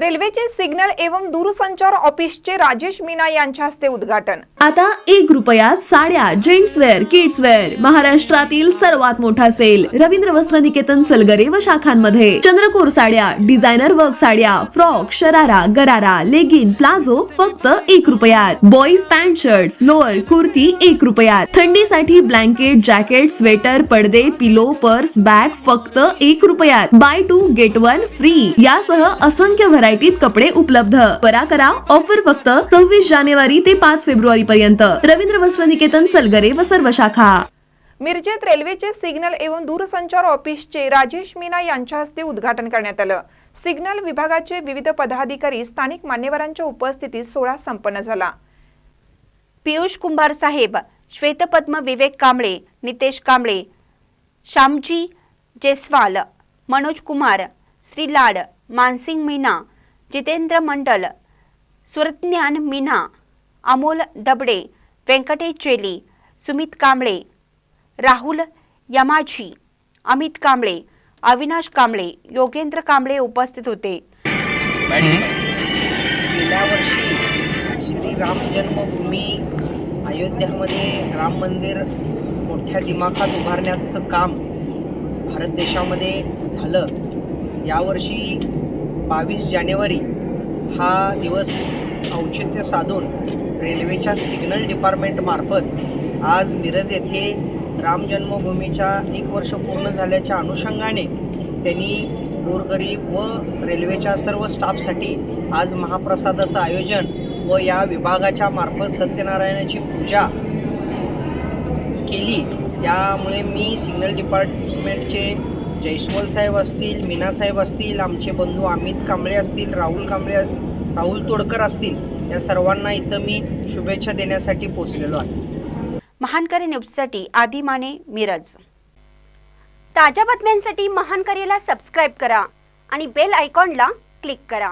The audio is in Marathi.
रेल्वेचे सिग्नल एवं दूरसंचार ऑफिसचे राजेश मीना यांच्या हस्ते उद्घाटन. आता एक रुपयात साड्या जेंट्स वेअर किड्स वेअर. महाराष्ट्रातील सर्वात मोठा सेल रवींद्र वस्त्र निकेतन सलगरे व शाखांमध्ये. चंद्रकोर साड्या डिझायनर वर्क साड्या frock sharara gharara legging palazzo फक्त एक रुपयात. Boys pant shirt lower kurti एक रुपयात. थंडीसाठी ब्लँकेट जॅकेट स्वेटर पडदे पिलो पर्स बॅग फक्त एक रुपयात. Buy two get one free. यासह असंख्य व्हरायटीत कपडे उपलब्ध. परा करा. ऑफर फक्त सव्वीस जानेवारी ते पाच फेब्रुवारी पर्यंत. रवींद्र वस्त्र निकेतन सलगरे व सर्व शाखा. मिरजेत रेल्वेचे सिग्नल एवं दूरसंचार ऑफिसचे राजेश मीना यांच्या हस्ते उद्घाटन करण्यात आलं. सिग्नल विभागाचे विविध पदाधिकारी स्थानिक मान्यवरांच्या उपस्थितीत सोहळा संपन्न झाला. पियुष कुंभार साहेब श्वेतपद्म विवेक कांबळे नितेश कांबळे श्यामजी जयस्वाल मनोज कुमार श्रीलाड मानसिंग मीना जितेंद्र मंडल सुरज्ञान मीना अमोल दबडे व्यंकटेश चेली सुमित कांबळे राहुल यमाजी अमित कांबळे अविनाश कांबळे योगेंद्र कांबळे उपस्थित होते. गेल्या वर्षी श्री राम जन्मभूमी अयोध्यामध्ये राम मंदिर मोठ्या दिमाखात उभारण्याचं काम भारत देशामध्ये झालं. यावर्षी बावीस जानेवारी हा दिवस औचित्य साधून रेल्वेच्या सिग्नल डिपार्टमेंटमार्फत आज मिरज येथे राम जन्मभूमीच्या एक वर्ष पूर्ण झाल्याच्या अनुषंगाने त्यांनी गोरगरीब व रेल्वेच्या सर्व स्टाफसाठी आज महाप्रसादाचं आयोजन व या विभागाच्या मार्फत सत्यनारायणाची पूजा केली. त्यामुळे मी सिग्नल डिपार्टमेंटचे जयस्वाल साहेब असतील मीना साहेब असतील आमचे बंधू अमित कांबळे असतील राहुल कांबळे राहुल तोडकर असतील या सर्वांना इथं मी शुभेच्छा देण्यासाठी पोचलेलो आहे. महानकरी न्यूजसाठी आदी माने मिरज. ताज्या बातम्यांसाठी महानकरीला सबस्क्राईब करा आणि बेल आयकॉनला क्लिक करा.